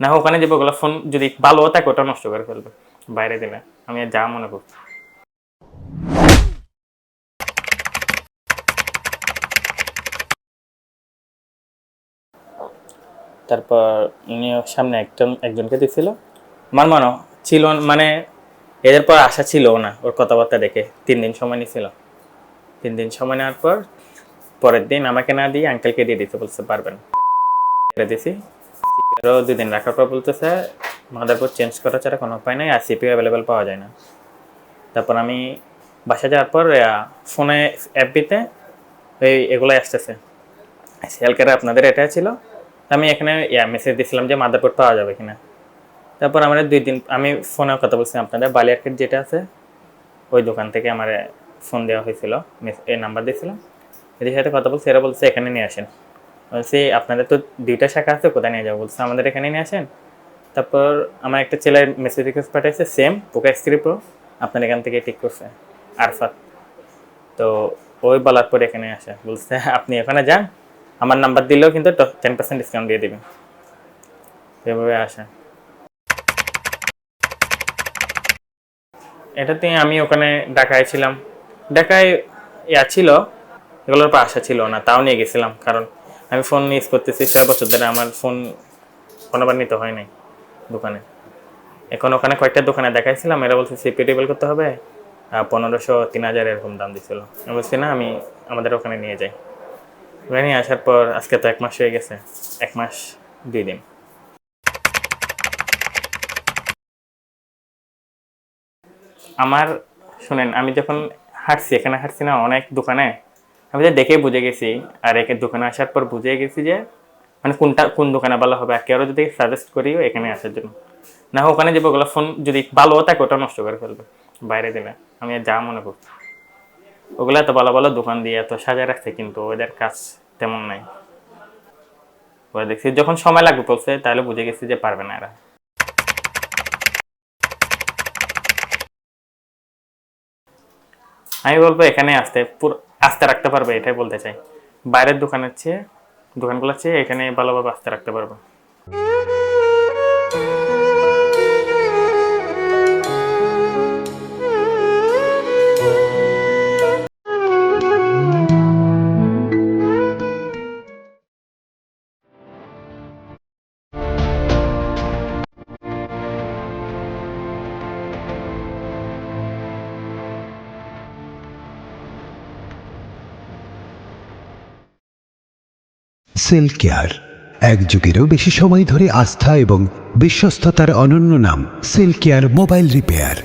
না ওখানে যাব, ওগুলো ফোন যদি ভালো থাকে, ওটা নষ্ট করে ফেলবে। বাইরে দিলে, আমি আর যা মনে করছি তারপর উনি সামনে একজন, একজনকে দিছিল আমার মনে ছিল মানে এদের পর আশা ছিল না, ওর কথাবার্তা দেখে। তিন দিন সময় নিছিল। তিন দিন সময় নেওয়ার পর, পরের দিন আমাকে না দিয়ে আঙ্কেলকে দিয়ে দিতে বলতে পারবেন? দিছি। সিপিআরও দুই দিন রাখার পর বলতেছে মাদারবোর্ড চেঞ্জ করা ছাড়া কোনো উপায় নাই, আর সিপিও অ্যাভেলেবেল পাওয়া যায় না। তারপর আমি বাসা যাওয়ার পর ফোনে অ্যাপবিতে ওই এগুলো আসতেছে। সেলকেরা আপনাদের এটা ছিল আমি এখানে মেসেজ দিয়েছিলাম যে মাদারবোর্ড পাওয়া যাবে কিনা। তারপর আমরা দুই দিন, আমি ফোনে কথা বলছি আপনাদের বালিয়ারকেট যেটা আছে, ওই দোকান থেকে আমার ফোন দেওয়া হয়েছিল এই নাম্বার দিয়েছিলাম এদের সাথে কথা বলছি, এরা বলছে, এখানে নিয়ে আসেন। বলছি আপনাদের তো দুইটা শাখা আছে, কোথায় নিয়ে যাব বলছে। আমাদের এখানে নিয়ে আসেন। তারপর আমার একটা ছেলের মেসেজ রিকোয়েস্ট পাঠাইছে সেম পোকা স্ক্রিপ প্রো আপনার এখান থেকে ঠিক করছে, আরফাত। তো ওই বলার পর এখানে আসে, বলছে, আপনি এখানে যান, আমার নাম্বার দিলেও কিন্তু টেন পার্সেন্ট ডিসকাউন্ট দিয়ে দিবেন। সেভাবে আসে। এটাতে আমি ওখানে ঢাকায় ছিলাম। ঢাকায় ইয়া ছিল, এগুলোর পর আশা ছিল না, তাও নিয়ে গেছিলাম, কারণ আমি ফোন ইউজ করতেছি ছয় বছর ধরে আমার ফোন কোনোবার নিতে হয় নাই দোকানে। এখন ওখানে কয়েকটা দোকানে দেখাইছিলাম, এরা বলছে সিপি টেবিল করতে হবে পনেরোশো, তিন হাজার এরকম দাম দিছিল। আমি বলছি, না, আমি আমাদের ওখানে নিয়ে যাই। ওখানে নিয়ে আসার পর আজকে তো এক মাস হয়ে গেছে, এক মাস, দুই দিন। আমার, শুনেন, আমি যখন হাঁটছি, এখানে হাঁটছি না, অনেক দোকানে আমি যে দেখে বুঝে গেছি, আর একে দোকানে আসার পর বুঝে গেছি যে মানে কোনটা, কোন দোকানে ভালো হবে আর কেউ যদি সাজেস্ট করিও এখানে আসার জন্য। না হোক, ওখানে যাব ওগুলো ফোন যদি ভালো থাকে ওটা নষ্ট করে ফেলবে, বাইরে দিলে আমি যা মনে করছি। ওগুলো এত ভালো ভালো দোকান দিয়ে এত সাজায় রাখছে, কিন্তু ওদের কাজ তেমন নাই। ওরা দেখছি, যখন সময় লাগবে বলছে, তাহলে বুঝে গেছি যে পারবে না এরা। আমি বলব, এখানে আসতে পুরো আস্তে রাখতে পারবে, এটাই বলতে চাই। বাইরের দোকানের চেয়ে, দোকানগুলোর চেয়ে এখানে ভালোভাবে আস্তে রাখতে পারবে। সেল কেয়ার এক যুগেরও বেশি সময় ধরে আস্থা এবং বিশ্বস্ততার অনন্য নাম সেল কেয়ার মোবাইল রিপেয়ার